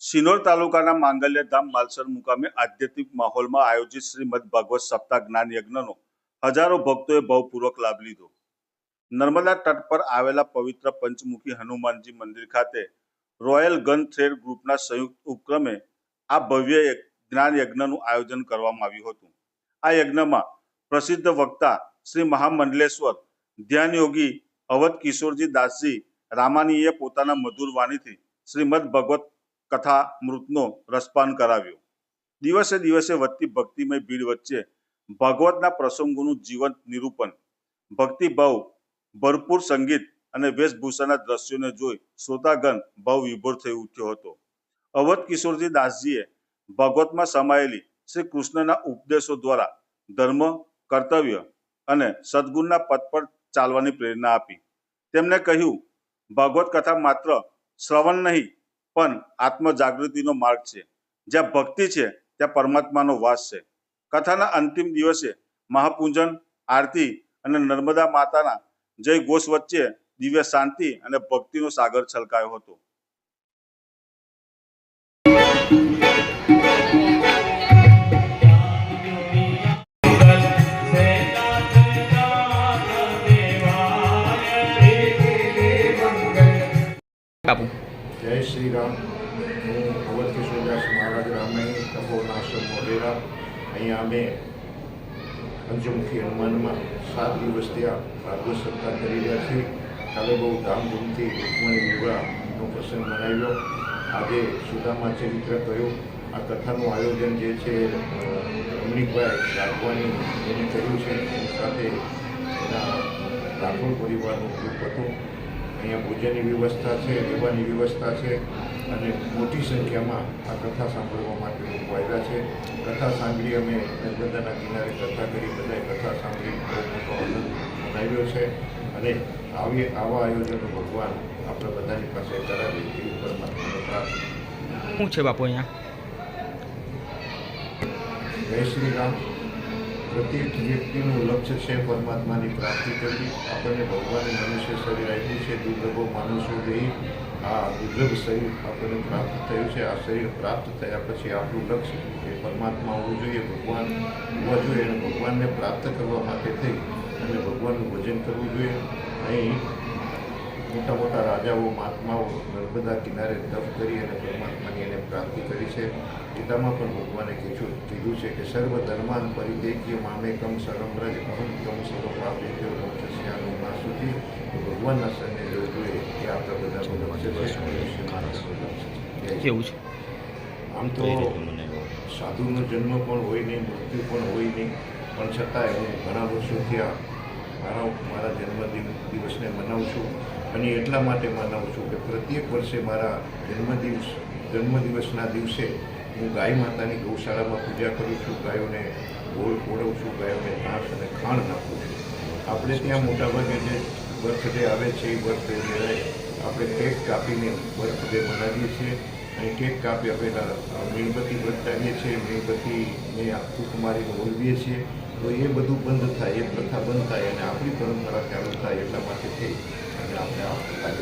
સિનોર તાલુકાના માંગલ્ય ધામ માલસર મુકામે આધ્યાત્મિક માહોલમાં આયોજિત શ્રીમદ ભાગવત સપ્તાહ જ્ઞાન યજ્ઞનો હજારો ભક્તોએ ભાવપૂર્વક લાભ લીધો. નર્મદા તટ પર આવેલા પવિત્ર પંચમુખી હનુમાનજી મંદિર ખાતે રોયલ ગન થ્રેડ ગ્રુપના સંયુક્ત ઉપક્રમે આ ભવ્ય જ્ઞાન યજ્ઞનું આયોજન કરવામાં આવ્યું હતું. આ યજ્ઞમાં પ્રસિદ્ધ વક્તા શ્રી મહામંડલેશ્વર ધ્યાન યોગી અવધ કિશોરજી દાસજી રામાનીએ પોતાના મધુર વાણીથી શ્રીમદ ભગવત કથા મૃતનો રસપાન કરાવ્યો. દિવસે દિવસે વધતી ભક્તિમય ભીડ વચ્ચે ભાગવતના પ્રસંગોનું જીવંત નિરૂપણ, ભક્તિભાવ, ભરપૂર સંગીત અને વેશભૂષાના દ્રશ્યોને જોઈ શ્રોતાગણ ભાવ વિભોર થઈ ઉઠ્યો હતો. અવધ કિશોરજી દાસજીએ ભાગવતમાં સમાયેલી શ્રી કૃષ્ણના ઉપદેશો દ્વારા ધર્મ, કર્તવ્ય અને સદગુણના પથ પર ચાલવાની પ્રેરણા આપી. તેમણે કહ્યું, ભાગવત કથા માત્ર શ્રવણ નહીં પણ આત્મ જાગૃતિનો માર્ગ છે. જ્યાં ભક્તિ છે, ત્યાં પરમાત્માનો વાસ છે. કથાના અંતિમ દિવસે મહાપૂજન, આરતી અને નર્મદા માતાના જય ઘોષ વચ્ચે દિવ્ય શાંતિ અને ભક્તિનો સાગર છલકાયો હતો. શ્રી રામ હું અવધ કિશોરદાસ મહારાજ રામાયણ તપોનાશ્રમ મોઢેરા. અહીંયા અમે પંચમુખી હનુમાનમાં સાત દિવસ ત્યાં ભાગવત સત્તા કરી રહ્યા છીએ. કાલે બહુ ધામધૂમથી રૂકમણી વિવાહનો પ્રસંગ મનાવ્યો. આજે સુદામા ચરિત્ર કહ્યું આ કથાનું આયોજન જે છે રમણીકભાઈ રાઘવાની એને કર્યું છે, એની સાથે એના રાઠોડ પરિવારનું ગ્રુપ હતું. અહીંયા ભોજનની વ્યવસ્થા છે રહેવાની વ્યવસ્થા છે અને મોટી સંખ્યામાં આ કથા સાંભળવા માટે લોકો આવ્યા છે. કથા સાંભળી અમે નર્મદાના કિનારે કથા કરી બધાએ કથા સાંભળી બહુ મોટો આનંદ મનાવ્યો છે. અને આવી આવા આયોજનો ભગવાન આપણે બધાની પાસે કરાવે એવી પરમાત્માને પ્રાર્થના શું છે બાપુ અહીંયા? જય શ્રી રામ. પ્રત્યેક વ્યક્તિનું લક્ષ્ય છે, પરમાત્માની પ્રાપ્તિ કરવી. આપણને ભગવાને મનુષ્ય શરીર આપ્યું છે, દુર્લભો માણસો દેહી આ દુર્લભ શરીર આપણને પ્રાપ્ત થયું છે. આ શરીર પ્રાપ્ત થયા પછી આપણું લક્ષ્ય એ પરમાત્મા હોવું જોઈએ. ભગવાન હોવા જોઈએ અને ભગવાનને પ્રાપ્ત કરવા માટે થઈ અને ભગવાનનું ભજન કરવું જોઈએ. અહીં મોટા મોટા રાજાઓ મહાત્માઓ નર્મદા કિનારે તપ કરી અને પરમાત્માની એને પ્રાપ્તિ કરી છે. ગીતામાં પણ ભગવાને કીધું કીધું છે કે સર્વ ધર્માન પરિદેખ્ય મામે કમ સરમ રજ અહમ કમ સર્વ પ્રાપ્ય મોક્ષસ્યાનું ના સુધી. ભગવાનના શરણે જવું જોઈએ એ આપણા બધાનું લક્ષ્ય છે. આમ તો સાધુનો જન્મ પણ હોય નહીં મૃત્યુ પણ હોય નહીં. પણ છતાંય હું ઘણા વર્ષોથી આ મારા મારા જન્મદિન દિવસને મનાવું છું અને એટલા માટે મનાવું છું કે પ્રત્યેક વર્ષે મારા જન્મદિવસ, જન્મદિવસના દિવસે હું ગાય માતાની ગૌશાળામાં પૂજા કરું છું, ગાયોને ગોળ ખોડવું છું, ગાયોને ઘાસ અને ખાણ નાખું છું. આપણે ત્યાં મોટાભાગે જે બર્થડે આવે છે, એ બર્થડે આપણે કેક કાપીને બર્થડે મનાવીએ છીએ. અને કેક કાપી આપેલા મીણબત્તી પ્રગટાવીએ છીએ, મીણબત્તીને આખું મારીને ઓલવીએ છીએ. તો એ બધું બંધ થાય, એ know, like